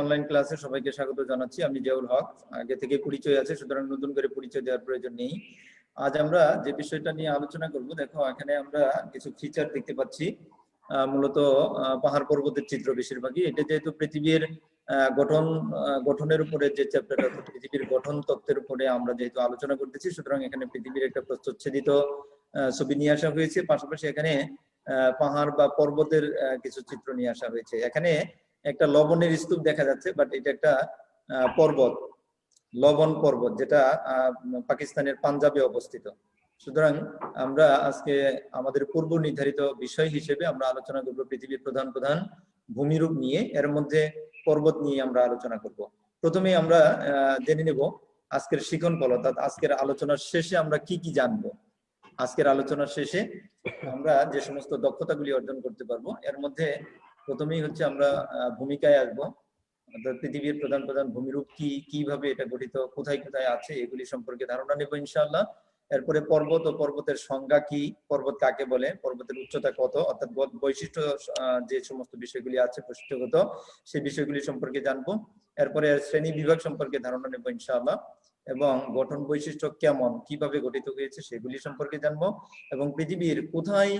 Online ক্লাসে সবাইকে স্বাগত জানাচ্ছি। আমি জিয়াউল হক। আগে থেকে পরিচয় আছে, সুতরাং নতুন করে পরিচয় দেওয়ার প্রয়োজন নেই। আজ আমরা যে বিষয়টা নিয়ে আলোচনা করব, দেখো, এখানে আমরা কিছু ফিচার দেখতে পাচ্ছি। মূলত পাহাড় পর্বতের চিত্র বেশিরভাগই। এটা যেহেতু পৃথিবীর গঠন গঠনের উপরে যে চ্যাপ্টার পৃথিবীর গঠন তত্ত্বের উপরে আমরা যেহেতু আলোচনা করতেছি, সুতরাং এখানে পৃথিবীর একটা প্রস্তুচ্ছেদিত ছবি নিয়ে আসা হয়েছে। পাশাপাশি এখানে পাহাড় বা পর্বতের কিছু চিত্র নিয়ে আসা হয়েছে। এখানে একটা লবণের স্তূপ দেখা যাচ্ছে বাট এটা একটা পর্বত, লবণ পর্বত, যেটা পাকিস্তানের পাঞ্জাবে অবস্থিত। সুতরাং আমরা আজকে আমাদের পূর্ব নির্ধারিত বিষয় হিসেবে আমরা আলোচনা করব পৃথিবীর প্রধান প্রধান ভূমিরূপ নিয়ে। এর মধ্যে পর্বত নিয়ে আমরা আলোচনা করব। প্রথমে আমরা জেনে নেব আজকের শিখন ফল, অর্থাৎ আজকের আলোচনার শেষে আমরা কি কি জানব। আজকের আলোচনার শেষে আমরা যে সমস্ত দক্ষতাগুলি অর্জন করতে পারব, এর মধ্যে প্রথমেই হচ্ছে আমরা ভূমিকায় আসব। অর্থাৎ পৃথিবীর প্রধান প্রধান ভূমিরূপ কি, কীভাবে এটা গঠিত, কোথায় কোথায় আছে, এগুলি সম্পর্কে ধারণা নেব ইনশাআল্লাহ। এরপরে পর্বত ও পর্বতের সংজ্ঞা কি, পর্বত কাকে বলে, পর্বতের উচ্চতা কত, অর্থাৎ বৈশিষ্ট্য যে সমস্ত বিষয়গুলি আছে বৈশিষ্ট্যগত সেই বিষয়গুলি সম্পর্কে জানব। এরপরে শ্রেণি বিভাগ সম্পর্কে ধারণা নেব ইনশাআল্লাহ। এবং গঠন বৈশিষ্ট্য কেমন, কীভাবে গঠিত হয়েছে, সেগুলি সম্পর্কে জানব। এবং পৃথিবীর কোথায়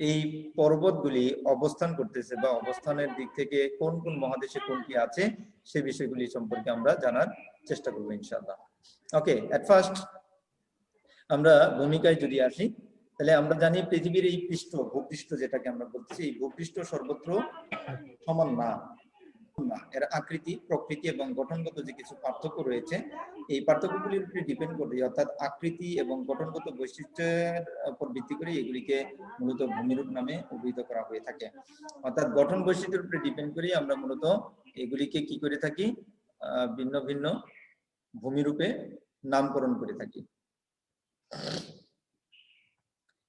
এই পর্বতগুলি অবস্থান করতেছে বা অবস্থানের দিক থেকে কোন কোন মহাদেশে কোনটি আছে, সে বিষয়গুলি সম্পর্কে আমরা জানার চেষ্টা করব ইনশাল্লাহ ওকে এট ফার্স্ট আমরা ভূমিকায় যদি আসি, তাহলে আমরা জানি পৃথিবীর এই পৃষ্ঠ, ভূপৃষ্ঠ যেটাকে আমরা বলছি এই ভূপৃষ্ঠ সর্বত্র সমান না। না। এর আকৃতি, প্রকৃতি এবং গঠনগত যে কিছু পার্থক্য রয়েছে, এই পার্থক্যগুলির উপরে ডিপেন্ড করে অর্থাৎ আকৃতি এবং গঠনগত বৈশিষ্ট্যের উপর ভিত্তি করে এগুলিকে মূলত ভূমিরূপ নামে অভিহিত করা হয়ে থাকে। অর্থাৎ গঠন বৈশিষ্ট্যের উপরে ডিপেন্ড করে আমরা মূলত এগুলিকে কি করে থাকি? ভিন্ন ভিন্ন ভূমিরূপে নামকরণ করে থাকি।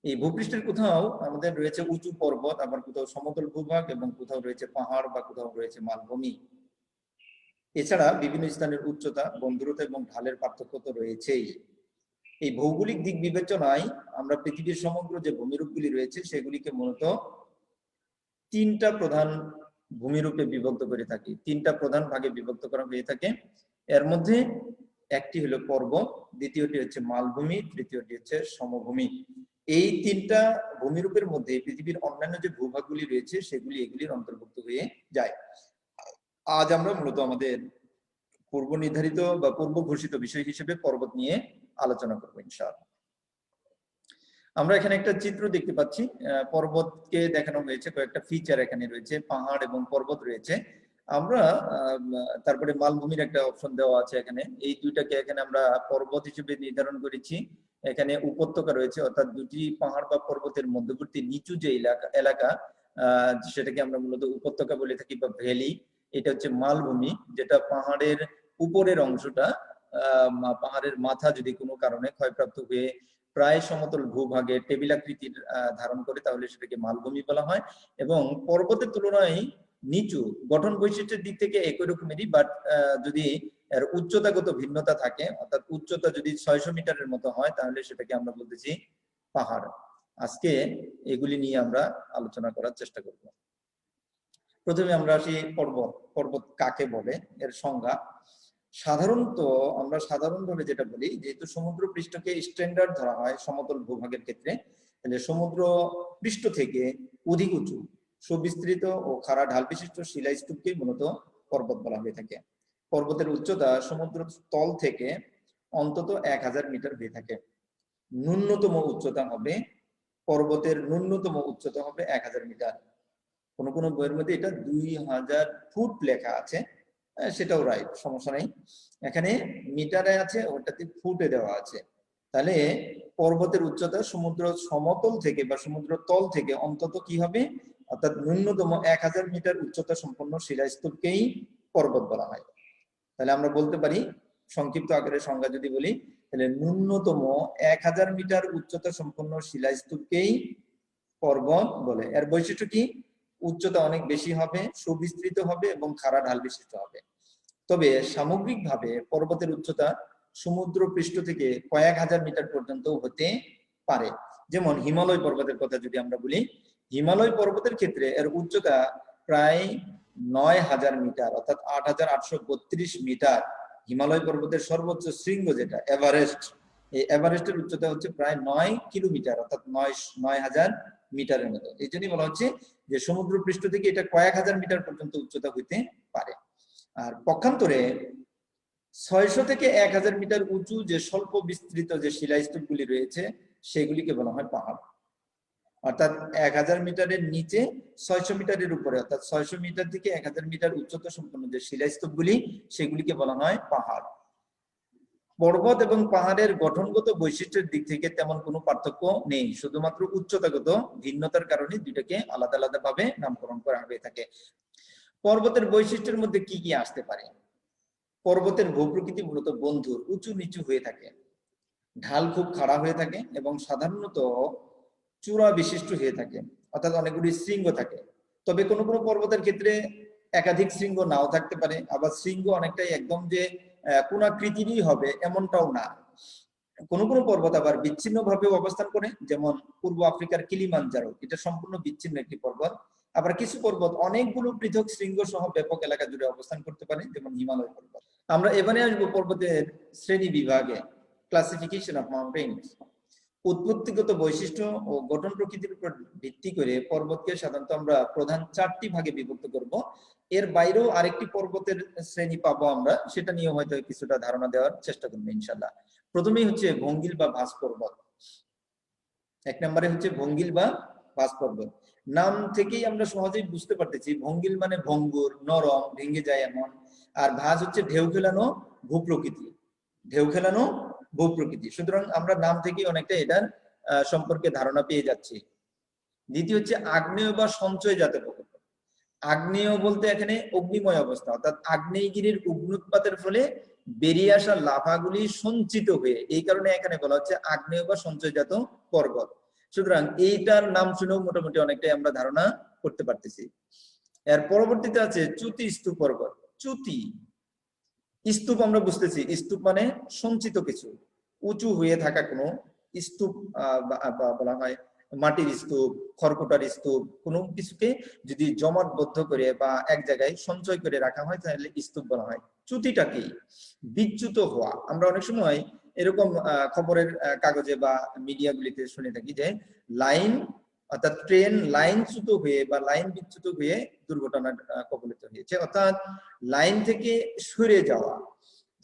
এই ভূপৃষ্ঠের কোথাও আমাদের রয়েছে উঁচু পর্বত, আবার কোথাও সমতল ভূভাগ এবং কোথাও রয়েছে পাহাড় বা কোথাও রয়েছে মালভূমি। এছাড়া বিভিন্ন স্থানের উচ্চতা, বন্ধুরতা এবং ঢালের পার্থক্য তো রয়েছেই। এই ভৌগোলিক দিক বিবেচনায় আমরা পৃথিবীর সমগ্র যে ভূমিরূপগুলি রয়েছে, সেগুলিকে মূলত তিনটা প্রধান ভূমিরূপে বিভক্ত করে থাকি। তিনটা প্রধান ভাগে বিভক্ত করা হয়ে থাকে। এর মধ্যে একটি হলো পর্বত, দ্বিতীয়টি হচ্ছে মালভূমি, তৃতীয়টি হচ্ছে সমভূমি। এই তিনটা ভূমিরূপের মধ্যে পৃথিবীর অন্যান্য যে ভূভাগগুলি রয়েছে, সেগুলি এগুলির অন্তর্ভুক্ত হয়ে যায়। আজ আমরা মূলত আমাদের পূর্ব নির্ধারিত বা পূর্ব ঘোষিত বিষয় হিসেবে পর্বত নিয়ে আলোচনা করব, ইনশাআল্লাহ। আমরা এখানে একটা চিত্র দেখতে পাচ্ছি। পর্বতকে দেখানো হয়েছে, কয়েকটা ফিচার এখানে রয়েছে, পাহাড় এবং পর্বত রয়েছে। আমরা তারপরে মালভূমির একটা অপশন দেওয়া আছে এখানে। এই দুইটাকে এখানে আমরা পর্বত হিসেবে নির্ধারণ করেছি। এখানে উপত্যকা রয়েছে, অর্থাৎ দুটি পাহাড় বা পর্বতের মধ্যবর্তী নিচু যে এলাকা এলাকা সেটাকে আমরা মূলত উপত্যকা বলে থাকি বা ভ্যালি। এটা হচ্ছে মালভূমি, যেটা পাহাড়ের উপরের অংশটা পাহাড়ের মাথা যদি কোনো কারণে ক্ষয়প্রাপ্ত হয়ে প্রায় সমতল ভূভাগে টেবিল আকৃতির ধারণ করে, তাহলে সেটাকে মালভূমি বলা হয়। এবং পর্বতের তুলনায় নিচু, গঠন বৈশিষ্ট্যের দিক থেকে একই রকমেরই বাট যদি এর উচ্চতাগত ভিন্নতা থাকে, অর্থাৎ উচ্চতা যদি ছয়শো মিটারের মতো হয়, তাহলে সেটাকে আমরা বলতেছি পাহাড়। আজকে এগুলি নিয়ে আমরা আলোচনা করার চেষ্টা করব। প্রথমে আমরা আসি পর্বত পর্বত কাকে বলে, এর সংজ্ঞা। সাধারণত আমরা সাধারণভাবে যেটা বলি, যেহেতু সমুদ্র পৃষ্ঠকে স্ট্যান্ডার্ড ধরা হয় সমতল ভূভাগের ক্ষেত্রে, তাহলে সমুদ্র পৃষ্ঠ থেকে অধিক উঁচু, সুবিস্তৃত ও খাড়া ঢাল বিশিষ্ট শিলাস্তূপকে মূলত পর্বত বলা হয়ে থাকে। পর্বতের উচ্চতা সমুদ্র তল থেকে অন্তত এক হাজার মিটার হয়ে থাকে। ন্যূনতম উচ্চতা হবে, পর্বতের ন্যূনতম উচ্চতা হবে এক হাজার মিটার। কোন কোন বইয়ের মধ্যে এটা দুই হাজার ফুট লেখা আছে সেটাও রাইট সমস্যা নেই। এখানে মিটারে আছে, ওটাতে ফুটে দেওয়া আছে। তাহলে পর্বতের উচ্চতা সমুদ্র সমতল থেকে বা সমুদ্র তল থেকে অন্তত কি হবে? অর্থাৎ ন্যূনতম এক হাজার মিটার উচ্চতা সম্পন্ন শিলাস্তূপকেই পর্বত বলা হয়। তাহলে আমরা বলতে পারি, সংক্ষিপ্ত আকারে সংজ্ঞা যদি বলি, তাহলে ন্যূনতম এক হাজার মিটার উচ্চতা সম্পন্ন শিলাস্তূপকেই পর্বত বলে। এর বৈশিষ্ট্য কি? উচ্চতা অনেক বেশি হবে, সুবিস্তৃত হবে এবং খাড়া ঢাল বিশিষ্ট হবে। তবে সামগ্রিকভাবে পর্বতের উচ্চতা সমুদ্র পৃষ্ঠ থেকে কয়েক হাজার মিটার পর্যন্ত হতে পারে। যেমন হিমালয় পর্বতের কথা যদি আমরা বলি, হিমালয় পর্বতের ক্ষেত্রে এর উচ্চতা প্রায় নয় হাজার মিটার, অর্থাৎ আট হাজার আটশো বত্রিশ মিটার হিমালয় পর্বতের সর্বোচ্চ শৃঙ্গ যেটা, এভারেস্ট। এই এভারেস্টের উচ্চতা হচ্ছে প্রায় নয় কিলোমিটার, অর্থাৎ নয় নয় হাজার মিটারের মতো। এই জন্যই বলা হচ্ছে যে সমুদ্র পৃষ্ঠ থেকে এটা কয়েক হাজার মিটার পর্যন্ত উচ্চতা হইতে পারে। আর পক্ষান্তরে ছয়শো থেকে এক হাজার মিটার উঁচু যে স্বল্প বিস্তৃত যে শিলাস্তূপগুলি রয়েছে, সেগুলিকে বলা হয় পাহাড়। অর্থাৎ এক হাজার মিটারের নিচে ছয়শো মিটারের উপরে, অর্থাৎ ছয়শো মিটার থেকে এক হাজার মিটার উচ্চতা সম্পন্ন যে শিলাস্তূপগুলি, সেগুলিকে বলা হয় পাহাড়। পর্বত এবং পাহাড়ের গঠনগত বৈশিষ্ট্যের দিক থেকে তেমন কোনো পার্থক্য নেই, শুধুমাত্র উচ্চতাগত ভিন্নতার কারণে দুটাকে আলাদা আলাদা ভাবে নামকরণ করা হয়ে থাকে। পর্বতের বৈশিষ্ট্যের মধ্যে কি কি আসতে পারে? পর্বতের ভূপ্রকৃতি মূলত বন্ধুর, উঁচু নিচু হয়ে থাকে। ঢাল খুব খাড়া হয়ে থাকে এবং সাধারণত চূড়া বিশিষ্ট হয়ে থাকে, অর্থাৎ অনেকগুলি শৃঙ্গ থাকে। তবে কোনো কোনো পর্বতের ক্ষেত্রে একাধিক শৃঙ্গ নাও থাকতে পারে, আবার শৃঙ্গ অনেকটাই একদম যে কোনাকৃতিরই হবে এমনটাও না। কোন কোন পর্বত আবার বিচ্ছিন্ন ভাবে অবস্থান করে, যেমন পূর্ব আফ্রিকার কিলিমানজারো এটা সম্পূর্ণ বিচ্ছিন্ন একটি পর্বত। আবার কিছু পর্বত অনেকগুলো পৃথক শৃঙ্গ সহ ব্যাপক এলাকা জুড়ে অবস্থান করতে পারে, যেমন হিমালয় পর্বত। আমরা এবারে আসব পর্বতের শ্রেণি বিভাগে ক্লাসিফিকেশন অফ মাউন্টেন্স উৎপত্তিগত বৈশিষ্ট্য ও গঠন প্রকৃতির উপর ভিত্তি করে পর্বতকে সাধারণত আমরা প্রধান চারটি ভাগে বিভক্ত করব। এর বাইরেও আরেকটি পর্বতের শ্রেণি পাবো আমরা, সেটা নিয়ে হয়তো কিছুটা ধারণা দেওয়ার চেষ্টা করব ইনশাল্লাহ প্রথমেই হচ্ছে ভঙ্গিল বা ভাস পর্বত। এক নম্বরে হচ্ছে ভঙ্গিল বা ভাস পর্বত। নাম থেকেই আমরা সহজেই বুঝতে পারতেছি, ভঙ্গিল মানে ভঙ্গুর, নরম, ভেঙে যায় এমন। আর ভাস হচ্ছে ঢেউ খেলানো ভূপ্রকৃতি। ঢেউ খেলানো ভূপ্রকৃতি। সুতরাং আমরা নাম থেকেই অনেকটা এটার সম্পর্কে ধারণা পেয়ে যাচ্ছি। দ্বিতীয় হচ্ছে আগ্নেয় বা সঞ্চয় জাতের প্রকল্প। আগ্নেয় বলতে এখানে অগ্নিময় অবস্থা, অর্থাৎ আগ্নেয়গিরির অগ্নুৎপাতের ফলে বেরিয়ে আসা লাভাগুলি সঞ্চিত হয়ে, এই কারণে এখানে বলা হচ্ছে আগ্নেয় বা সঞ্চয়জাত পর্বত। সুতরাং এইটার নাম শুনেও মোটামুটি অনেকটাই আমরা ধারণা করতে পারতেছি। এর পরবর্তীতে আছে চ্যুতি স্তূপ পর্বত। চ্যুতি, স্তূপ আমরা বুঝতেছি। স্তূপ মানে সঞ্চিত কিছু। উঁচু হয়ে থাকা কোনো স্তূপ বলা হয় মাটির স্তূপ, খড়কুটার স্তূপ, কোনো কিছুকে যদি জমাটবদ্ধ করে বা এক জায়গায় সঞ্চয় করে রাখা হয়, তাহলে স্তূপ বলা হয়। চ্যুতিটা কি? বিচ্যুত হওয়া। আমরা অনেক সময় এরকম খবরের কাগজে বা মিডিয়াগুলিতে শুনে থাকি যে লাইন, অর্থাৎ ট্রেন লাইন লাইনচ্যুত হয়ে বা লাইন বিচ্যুত হয়ে দুর্ঘটনার কবলিত হয়েছে। অর্থাৎ লাইন থেকে সরে যাওয়া।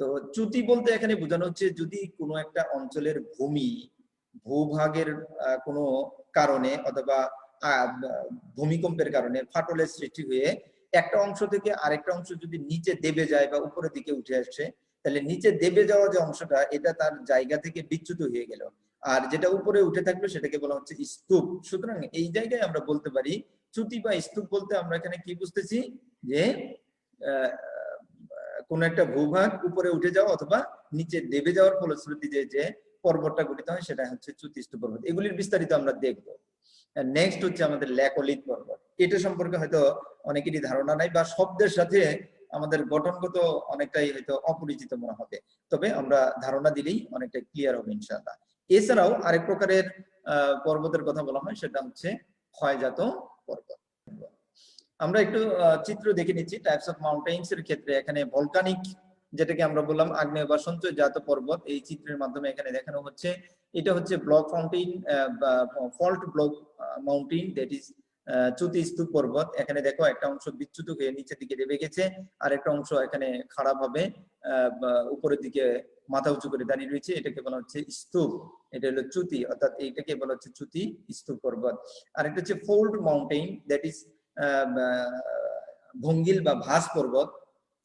তো চ্যুতি বলতে এখানে বোঝানো হচ্ছে যদি কোনো একটা অঞ্চলের ভূমি ভূভাগের কোনো কারণে অথবা ভূমিকম্পের কারণে ফাটলের সৃষ্টি হয়ে একটা অংশ থেকে আরেকটা অংশ যদি নিচে দেবে যায় বা উপরের দিকে উঠে আসছে তাহলে নিচে দেবে যাওয়া যে অংশটা, এটা তার জায়গা থেকে বিচ্যুত হয়ে গেল। আর যেটা উপরে উঠে থাকল সেটাকে বলা হচ্ছে স্তূপ। সুতরাং এই জায়গায় আমরা বলতে পারি, চ্যুতি বা স্তূপ বলতে আমরা এখানে কি বুঝতেছি? যে কোন একটা ভূভাগ উপরে উঠে যাওয়া অথবা নিচে দেবে যাওয়ার ফলশ্রুতি যে যে পর্বতটা গঠিত হয় সেটা হচ্ছে চ্যুতিস্থ পর্বত। এগুলির বিস্তারিত আমরা দেখব। নেক্সট হচ্ছে আমাদের ল্যাকলিত পর্বত। এটা সম্পর্কে হয়তো অনেকেরই ধারণা নাই বা শব্দের সাথে আমাদের গঠনগত অনেকটাই হয়তো অপরিচিত মনে হবে। তবে আমরা ধারণা দিলেই অনেকটা ক্লিয়ার হবে ইনশাআল্লাহ। এছাড়াও আরেক প্রকারের পর্বতের কথা বলা হয় সেটা হচ্ছে ক্ষয়জাত পর্বত। আমরা একটু চিত্র দেখে নিচ্ছি টাইপস অফ মাউন্টেন্স এর ক্ষেত্রে। এখানে ভলকানিক যেটাকে আমরা বললাম, আগ্নেয় বা সঞ্চয়জাত পর্বত, এই চিত্রের মাধ্যমে এখানে দেখানো হচ্ছে। এটা হচ্ছে block fountain fault block mountain that is চ্যুতি স্তূপ পর্বত। এখানে দেখো, একটা অংশ বিচ্যুত হয়ে নিচের দিকে নেমে গেছে আর একটা অংশ এখানে খারাপ ভাবে উপরের দিকে মাথা উঁচু করে দাঁড়িয়ে রয়েছে। এটাকে বলা হচ্ছে স্তূপ। এটা হলো চ্যুতি অর্থাৎ এইটাকে বলা হচ্ছে চ্যুতি স্তূপ পর্বত। আর একটা হচ্ছে ফোল্ড মাউন্টেন দ্যাট ইজ ভঙ্গিল বা ভাস পর্বত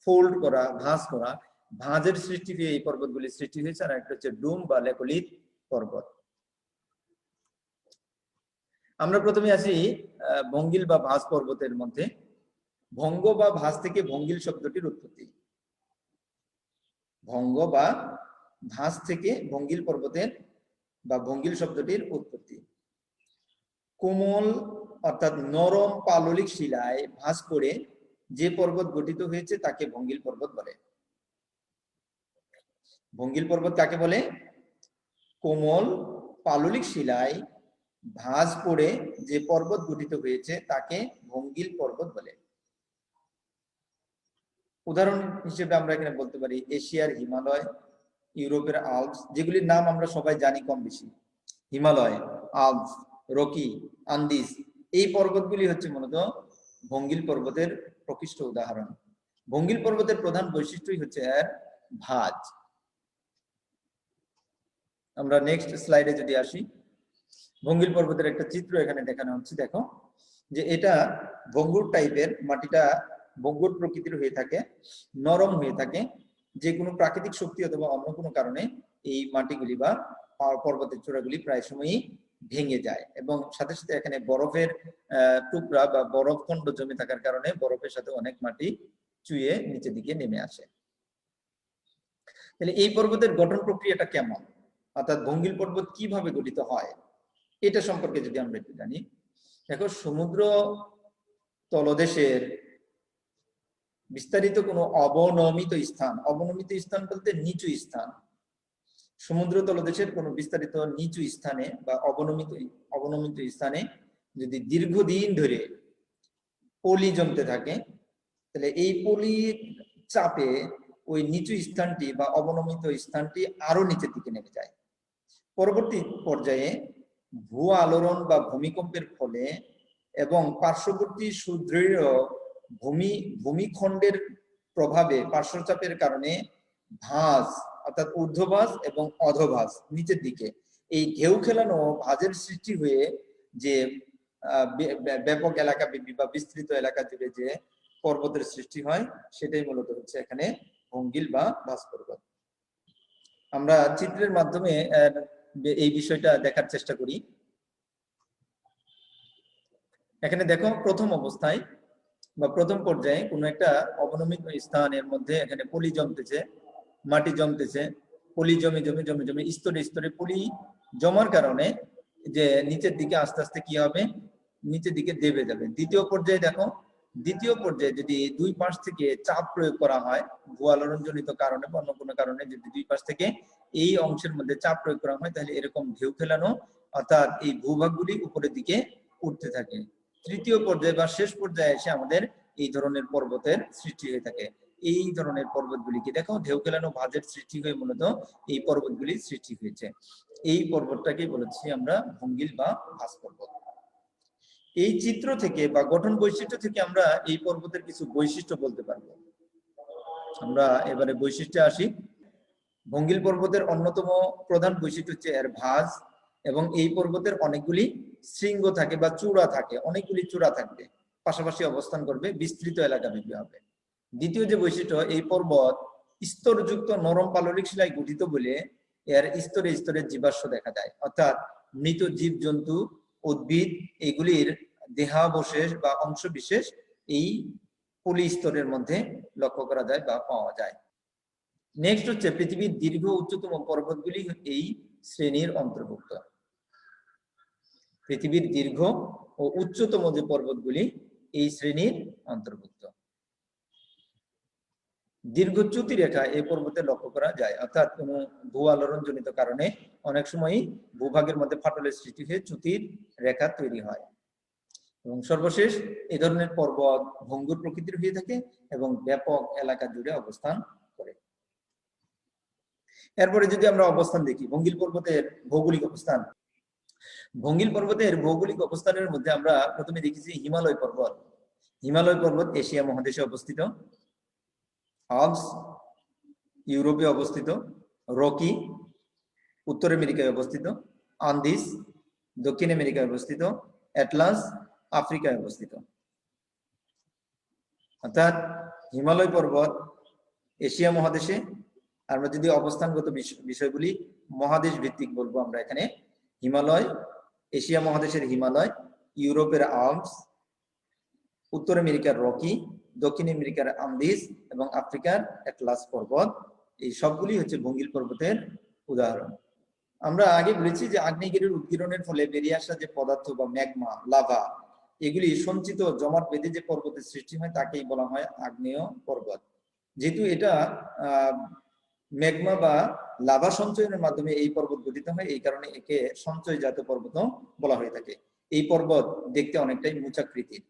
ফোল্ড করা, ভাঁজ করা, ভাঁজের সৃষ্টি হয়ে এই পর্বতগুলি সৃষ্টি হয়েছে, আর একটা হচ্ছে ডুম বা লেকলিত পর্বত। আমরা প্রথমে আসি ভঙ্গিল বা ভাঁজ পর্বতের মধ্যে। ভঙ্গ বা ভাঁজ থেকে ভঙ্গিল শব্দটির উৎপত্তি। ভঙ্গ বা ভাঁজ থেকে ভঙ্গিল পর্বতের বা ভঙ্গিল শব্দটির উৎপত্তি। কোমল অর্থাৎ নরম পাললিক শিলায় ভাঁজ করে যে পর্বত গঠিত হয়েছে তাকে ভঙ্গিল পর্বত বলে। ভঙ্গিল পর্বত কাকে বলে? কোমল পাললিক শিলায় ভাঁজ পড়ে যে পর্বত গঠিত হয়েছে তাকে ভঙ্গিল পর্বত বলে। উদাহরণ হিসেবে আমরা এখানে বলতে পারি এশিয়ার হিমালয়, ইউরোপের আল্পস, যেগুলির নাম আমরা সবাই জানি কম বেশি। হিমালয়, আল্পস, রকি আন্দিস এই পর্বতগুলি হচ্ছে মূলত ভঙ্গিল পর্বতের প্রকৃষ্ট উদাহরণ। ভঙ্গিল পর্বতের প্রধান বৈশিষ্ট্যই হচ্ছে এর ভাঁজ। আমরা নেক্সট স্লাইডে যদি আসি, ভঙ্গিল পর্বতের একটা চিত্র এখানে দেখানো হচ্ছে, দেখো, যে এটা ভঙ্গুর টাইপের মাটিটা ভঙ্গুর প্রকৃতির হয়ে থাকে, নরম হয়ে থাকে, যে কোনো প্রাকৃতিক শক্তি অথবা অন্য কোনো কারণে এই মাটিগুলি বা পর্বতের চূড়াগুলি প্রায় সময়ই ভেঙে যায় এবং সাথে সাথে এখানে বরফের টুকরা বা বরফ খণ্ড জমে থাকার কারণে বরফের সাথে অনেক মাটি চুয়ে নিচের দিকে নেমে আসে। তাহলে এই পর্বতের গঠন প্রক্রিয়াটা কেমন? অর্থাৎ ভঙ্গিল পর্বত কীভাবে গঠিত হয়? এটা সম্পর্কে যদি আমরা একটু জানি। দেখো, সমুদ্র তলদেশের বিস্তারিত কোনো অবনমিত স্থান অবনমিত স্থান বলতে নিচু স্থান সমুদ্র তলদেশের কোনো বিস্তারিত নিচু স্থানে বা অবনমিত অবনমিত স্থানে যদি দীর্ঘদিন ধরে পলি জমতে থাকে, তাহলে এই পলির চাপে ওই নিচু স্থানটি বা অবনমিত স্থানটি আরও নিচের দিকে নেমে যায়। পরবর্তী পর্যায়ে ভূ আলোড়ন বা ভূমিকম্পের ফলে এবং পার্শ্ববর্তী সুদৃঢ় ভূমি, ভূমিখণ্ডের প্রভাবে পার্শ্বচাপের কারণে ভাঁজ অর্থাৎ ঊর্ধ্বভাস এবং অধভাস নিচের দিকে। এই ঘেউ খেলানো, ভাজের সৃষ্টি হয়ে যে ব্যাপক এলাকা বা বিস্তৃত এলাকা জুড়ে যে পর্বতের সৃষ্টি হয়, সেটাই মূলত হচ্ছে এখানে ভঙ্গিল বা ভাস পর্বত। আমরা চিত্রের মাধ্যমে এই বিষয়টা দেখার চেষ্টা করি। এখানে দেখো প্রথম অবস্থায়, বা প্রথম পর্যায়ে কোনো একটা অবনমিত স্থানের মধ্যে এখানে পলি জমতেছে। মাটি জমতেছে, পলি জমে জমে জমে জমে, স্তরে স্তরে পলি জমার কারণে যে নিচের দিকে আস্তে আস্তে কি হবে? নিচের দিকে দেবে যাবে। দ্বিতীয় পর্যায়ে দেখো, দ্বিতীয় পর্যায়ে যদি দুই পাশ থেকে চাপ প্রয়োগ করা হয় ভূয়ালোড়নজনিত কারণে বা অন্য কোনো কারণে যদি দুই পাশ থেকে এই অংশের মধ্যে চাপ প্রয়োগ করা হয়, তাহলে এরকম ঢেউ খেলানো অর্থাৎ এই ভূভাগগুলি উপরের দিকে উঠতে থাকে। তৃতীয় পর্যায়ে বা শেষ পর্যায়ে এসে আমাদের এই ধরনের পর্বতের সৃষ্টি হয়ে থাকে। এই ধরনের পর্বতগুলিকে দেখো, ঢেউ খেলানো ভাঁজের সৃষ্টি হয়ে মূলত এই পর্বতগুলি সৃষ্টি হয়েছে। এই পর্বতটাকে বলেছি আমরা ভঙ্গিল বা ভাস পর্বত। এই চিত্র থেকে বা গঠন বৈশিষ্ট্য থেকে আমরা এই পর্বতের কিছু বৈশিষ্ট্য বলতে পারব। আমরা এবারে বৈশিষ্ট্যে আসি। ভঙ্গিল পর্বতের অন্যতম প্রধান বৈশিষ্ট্য হচ্ছে এর ভাঁজ এবং এই পর্বতের অনেকগুলি শৃঙ্গ থাকে বা চূড়া থাকে, অনেকগুলি চূড়া থাকবে। পাশাপাশি অবস্থান করবে বিস্তৃত এলাকা ব্যাপী হবে। দ্বিতীয় যে বৈশিষ্ট্য এই পর্বত স্তরযুক্ত নরম পাললিক শিলায় গঠিত বলে এর স্তরে স্তরে জীবাশ্ম দেখা যায়। অর্থাৎ মৃত জীব জন্তু উদ্ভিদ, এগুলির দেহাবশেষ বা অংশ বিশেষ এই পলি স্তরের মধ্যে লক্ষ্য করা যায় বা পাওয়া যায়। নেক্সট হচ্ছে পৃথিবীর দীর্ঘ উচ্চতম পর্বতগুলি এই শ্রেণির অন্তর্ভুক্ত। পৃথিবীর দীর্ঘ ও উচ্চতম যে পর্বতগুলি এই শ্রেণির অন্তর্ভুক্ত। দীর্ঘ চ্যুতি রেখা এই পর্বতে লক্ষ্য করা যায়। অর্থাৎ কোন ভূ আলোড়ন জনিত কারণে অনেক সময়ই ভূভাগের মধ্যে ফাটলের সৃষ্টি হয়ে চ্যুতির রেখা তৈরি হয়। এবং সর্বশেষ এই ধরনের পর্বত ভঙ্গুর প্রকৃতির হয়ে থাকে এবং ব্যাপক এলাকা জুড়ে অবস্থান করে। এরপরে যদি আমরা অবস্থান দেখি, ভঙ্গিল পর্বতের ভৌগোলিক অবস্থান। ভঙ্গিল পর্বতের ভৌগোলিক অবস্থানের মধ্যে আমরা প্রথমে দেখেছি হিমালয় পর্বত। হিমালয় পর্বত এশিয়া মহাদেশে অবস্থিত। আলপস ইউরোপে অবস্থিত, রকি, উত্তর আমেরিকায় অবস্থিত, আন্দিস, দক্ষিণ আমেরিকায় অবস্থিত, অ্যাটলাস, আফ্রিকায় অবস্থিত। অর্থাৎ হিমালয় পর্বত, এশিয়া মহাদেশে আমরা যদি অবস্থানগত বিষ- বিষয়গুলি মহাদেশ ভিত্তিক বলব আমরা এখানে, হিমালয়, এশিয়া মহাদেশের হিমালয়, ইউরোপের আল্পস, উত্তর আমেরিকার রকি দক্ষিণ আমেরিকার আন্দিজ এবং আফ্রিকার অ্যাটলাস পর্বত, এই সবগুলি হচ্ছে ভঙ্গিল পর্বতের উদাহরণ। আমরা আগে বলেছি যে আগ্নেয়গিরির উদ্গীরণের ফলে বেরিয়ে আসা যে পদার্থ বা ম্যাগমা, লাভা, এগুলি সঞ্চিত জমাট বেঁধে যে পর্বতের সৃষ্টি হয় তাকেই বলা হয় আগ্নেয় পর্বত। যেহেতু এটা ম্যাগমা বা লাভা সঞ্চয়নের মাধ্যমে এই পর্বত গঠিত হয়, এই কারণে একে সঞ্চয় সঞ্চয়জাত পর্বত বলা হয়ে থাকে। এই পর্বত দেখতে অনেকটাই মুচাকৃতির।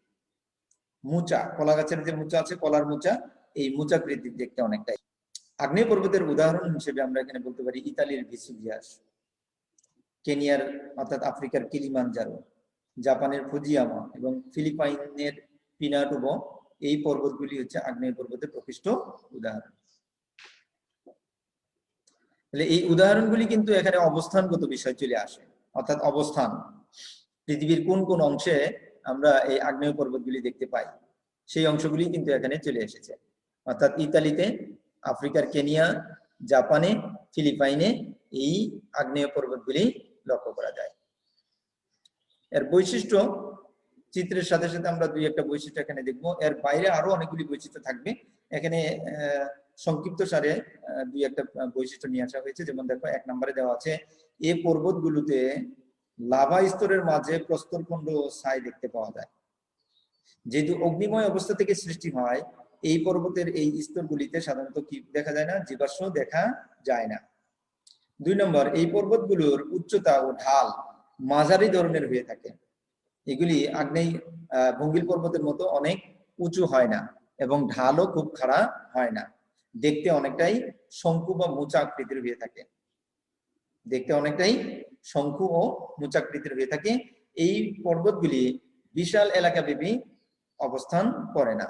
মুচা, কলা গাছের যে মুচা আছে, কলার মুচা, এই মোচাকৃতির দেখতে অনেকটাই। আগ্নেয় পর্বতের উদাহরণ হিসেবে আমরা এখানে বলতে পারি ইতালির ভিসুভিয়াস, কেনিয়ার অর্থাৎ আফ্রিকার কিলিমানজারো জাপানের ফুজিয়ামা এবং ফিলিপাইনের পিনাটুবো, এই পর্বতগুলি হচ্ছে আগ্নেয় পর্বতের প্রকৃষ্ট উদাহরণ। তাহলে এই উদাহরণগুলি কিন্তু এখানে অবস্থানগত বিষয় চলে আসে, অর্থাৎ অবস্থান। পৃথিবীর কোন কোন অংশে আমরা এই আগ্নেয় পর্বতগুলি দেখতে পাই। সেই অংশগুলি কিন্তু এখানে চলে এসেছে। অর্থাৎ ইতালিতে, আফ্রিকার কেনিয়া, জাপানে, ফিলিপাইনে এই আগ্নেয় পর্বতগুলি লক্ষ্য করা যায়। এর বৈশিষ্ট্য, চিত্রের সাথে সাথে আমরা দুই একটা বৈশিষ্ট্য এখানে দেখব। এর বাইরে আরও অনেকগুলি বৈশিষ্ট্য থাকবে। এখানে সংক্ষিপ্ত সারে দুই একটা বৈশিষ্ট্য নিয়ে আসা হয়েছে। যেমন দেখো, এক নম্বরে দেওয়া আছে এই পর্বতগুলোতে লাভা স্তরের মাঝে প্রস্তরখণ্ড ও ছাই দেখতে পাওয়া যায়। যেহেতু অগ্নিময় অবস্থা থেকে সৃষ্টি হয়, এই পর্বতের এই স্তরগুলিতে সাধারণত কি দেখা যায় না? জীবাশ্ম দেখা যায় না। দুই নম্বর, এই পর্বতগুলোর উচ্চতা ও ঢাল মাঝারি ধরনের হয়ে থাকে। এগুলি আগ্নেয় ভঙ্গিল পর্বতের মতো অনেক উঁচু হয় না এবং ঢালও খুব খাড়া হয় না। দেখতে অনেকটাই শঙ্কু বা মোচা আকৃতির হয়ে থাকে। দেখতে অনেকটাই শঙ্কু ও মোচাকৃতির হয়ে থাকে। এই পর্বতগুলি বিশাল এলাকাব্যাপী অবস্থান করে না।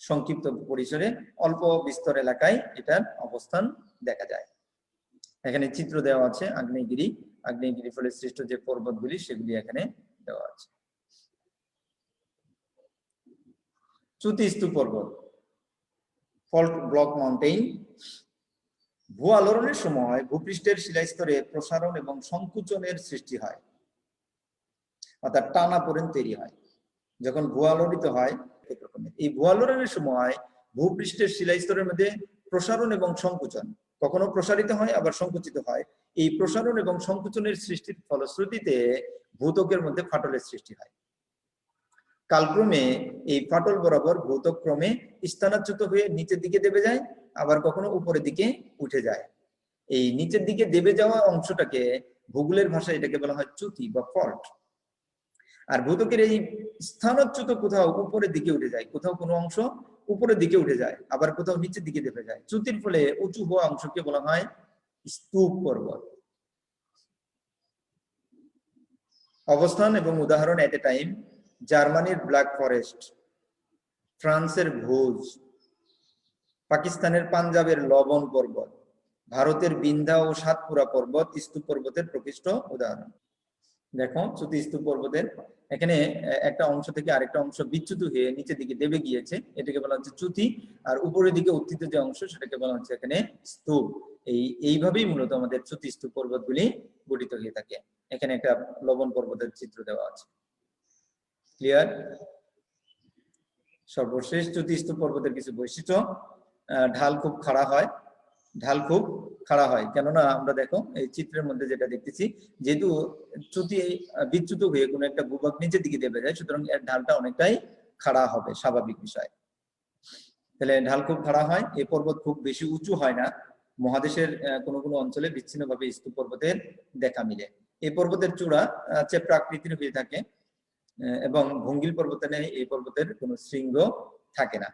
সংক্ষিপ্ত পরিসরে অল্প বিস্তর এলাকায় এটার অবস্থান দেখা যায়। এখানে চিত্র দেওয়া আছে, আগ্নেয়গিরি। আগ্নেয়গিরি ফলে সৃষ্ট যে পর্বতগুলি, সেগুলি এখানে দেওয়া আছে। চুতিস্তু পর্বত, ফল্ট ব্লক মাউন্টেইন। ভূ আলোড়নের সময় ভূপৃষ্ঠের শিলাস্তরে প্রসারণ এবং সংকুচনের সৃষ্টি হয়, অর্থাৎ টানা পড়েন তৈরি হয়। যখন ভূ আলোড়িত হয়। এই ভূ আলোড়নের সময় ভূপৃষ্ঠের শিলাস্তরের মধ্যে প্রসারণ এবং সংকুচন কখনো প্রসারিত হয়, আবার সংকুচিত হয়। এই প্রসারণ এবং সংকুচনের সৃষ্টির ফলশ্রুতিতে ভূতকের মধ্যে ফাটলের সৃষ্টি হয়। কালক্রমে এই ফাটল বরাবর ভৌতক ক্রমে স্থানাচ্যুত হয়ে নিচের দিকে দেবে যায় আবার কখনো উপরের দিকে উঠে যায়। এই নিচের দিকে দেবে যাওয়া অংশটাকে ভূগোলের ভাষায় এটাকে বলা হয় চ্যুতি বা ফল্ট। আর ভূতকের এই স্থানচ্যুত কোথাও উপরের দিকে উঠে যায়, কোথাও কোনো অংশ উপরের দিকে উঠে যায়, আবার কোথাও নিচের দিকে দেবে যায়। চ্যুতির ফলে উঁচু হওয়া অংশকে বলা হয় স্তূপ পর্বত। অবস্থান এবং উদাহরণ এট এ টাইম জার্মানির ব্ল্যাক ফরেস্ট, ফ্রান্সের ভোজ। পাকিস্তানের পাঞ্জাবের লবণ পর্বত, ভারতের বিন্ধা ও সাতপুরা পর্বত স্তূপ পর্বতের প্রকৃষ্ট উদাহরণ। দেখো চ্যুতি স্তূপ পর্বতের এখানে একটা অংশ থেকে আরেকটা অংশ বিচ্যুত হয়ে নিচের দিকে দেবে গিয়েছে। এটাকে বলা হচ্ছে চ্যুতি। আর উপরের দিকে উত্থিত যে অংশ, সেটাকে বলা হচ্ছে এখানে স্তূপ। এই, এইভাবেই মূলত আমাদের চ্যুতি স্তূপ পর্বতগুলি গঠিত হয়ে থাকে। এখানে একটা লবণ পর্বতের চিত্র দেওয়া আছে। ক্লিয়ার সর্বশেষ জ্যোতিস্তূপ পর্বতের কিছু বৈশিষ্ট্য। ঢাল খুব খাড়া হয়। ঢাল খুব খাড়া হয়। কেননা আমরা দেখো, এই চিত্রের মধ্যে যেটা দেখতেছি, যেহেতু চ্যুতি, বিচ্যুত হয়ে কোনো একটা ভূভাগ নিচের দিকে দেবে যায়, সুতরাং এর ঢালটা অনেকটাই খাড়া হবে, স্বাভাবিক বিষয়। তাহলে ঢাল খুব খাড়া হয় এই পর্বত খুব বেশি উঁচু হয় না। মহাদেশের কোনো কোনো অঞ্চলে বিচ্ছিন্নভাবে স্তূপ পর্বতের দেখা মিলে। এই পর্বতের চূড়া চেপ্রা আকৃতির হয়ে থাকে এবং ভঙ্গিল পর্বতে নেই, এই পর্বতের কোনো শৃঙ্গ থাকে না।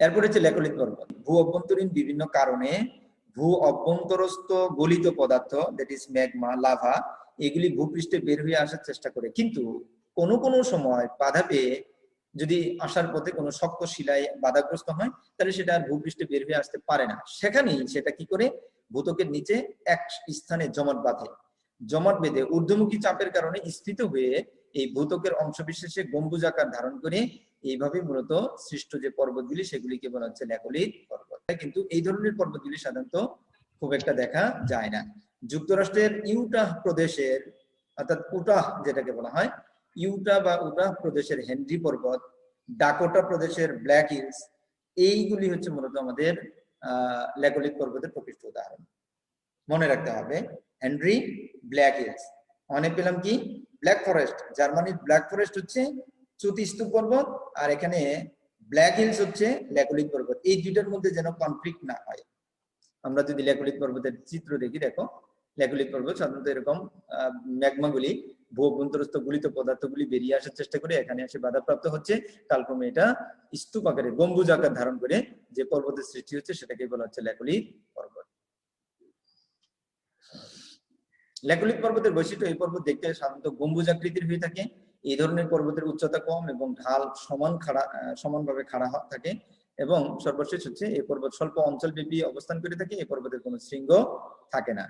এরপর হচ্ছে লেকলিত পর্বত ভূ অভ্যন্তরীণ বিভিন্ন কারণে ভূ অভ্যন্তরস্থ গলিত পদার্থ দ্যাট ইজ ম্যাগমা লাভা এগুলি ভূপৃষ্ঠে বের হয়ে আসার চেষ্টা করে। কিন্তু কোনো কোনো সময় বাধা পেয়ে যদি আসার পথে কোনো শক্ত শিলায় বাধাগ্রস্ত হয়, তাহলে সেটা আর ভূপৃষ্ঠে বের হয়ে আসতে পারে না। সেখানেই সেটা কি করে? ভূতকের নিচে এক স্থানে জমাট বাঁধে। জমাট বেঁধে ঊর্ধ্বমুখী চাপের কারণে স্থিত হয়ে এই ভূতকের অংশ বিশেষে গম্বুজ আকার ধারণ করে এইভাবে মূলত সৃষ্ট যে পর্বতগুলি, সেগুলিকে বলা হচ্ছে ল্যাকলিত পর্বত। কিন্তু এই ধরনের পর্বতগুলি সাধারণত খুব একটা দেখা যায় না। যুক্তরাষ্ট্রের ইউটাহ প্রদেশের, অর্থাৎ উটাহ যেটাকে বলা হয় ইউটা বা উটাহ প্রদেশের হেনরি পর্বত, ডাকোটা প্রদেশের ব্ল্যাক হিলস, এইগুলি হচ্ছে মূলত আমাদের আহ ল্যাকলিত পর্বতের প্রকৃষ্ট উদাহরণ। মনে রাখতে হবে, হেনরি ব্ল্যাক হিলস। অনেক পেলাম কি? Black forest. জার্মানির ব্ল্যাক ফরেস্ট হচ্ছে চ্যুতিস্তূপ পর্বত, আর এখানে ব্ল্যাক হিলস হচ্ছে ল্যাকলিত পর্বত। এই দুইটার মধ্যে যেন কনফ্লিক্ট না হয়। আমরা যদি ল্যাকলিত পর্বতের চিত্র দেখি, দেখো ল্যাকলিত পর্বত সাধারণত এরকম ম্যাগমা গুলি ভূ অভ্যন্তরস্থ গুলিত পদার্থগুলি বেরিয়ে আসার চেষ্টা করে, এখানে এসে বাধাপ্রাপ্ত হচ্ছে। কালক্রমে এটা স্তূপ আকারে গম্বুজ আকার ধারণ করে যে পর্বতের সৃষ্টি হচ্ছে, সেটাকে বলা হচ্ছে ল্যাকলিক পর্বত। ল্যাকলিক পর্বতের বৈশিষ্ট্য এই পর্বত দেখতে সাধারণত গম্বুজ আকৃতির হয়ে থাকে। এই ধরনের পর্বতের উচ্চতা কম এবং ঢাল সমান খাড়া সমানভাবে খাড়া থাকে এবং সর্বশেষ হচ্ছে এই পর্বত স্বল্প অঞ্চল ব্যাপী অবস্থান করে থাকে এই পর্বতের কোনো শৃঙ্গ থাকে না।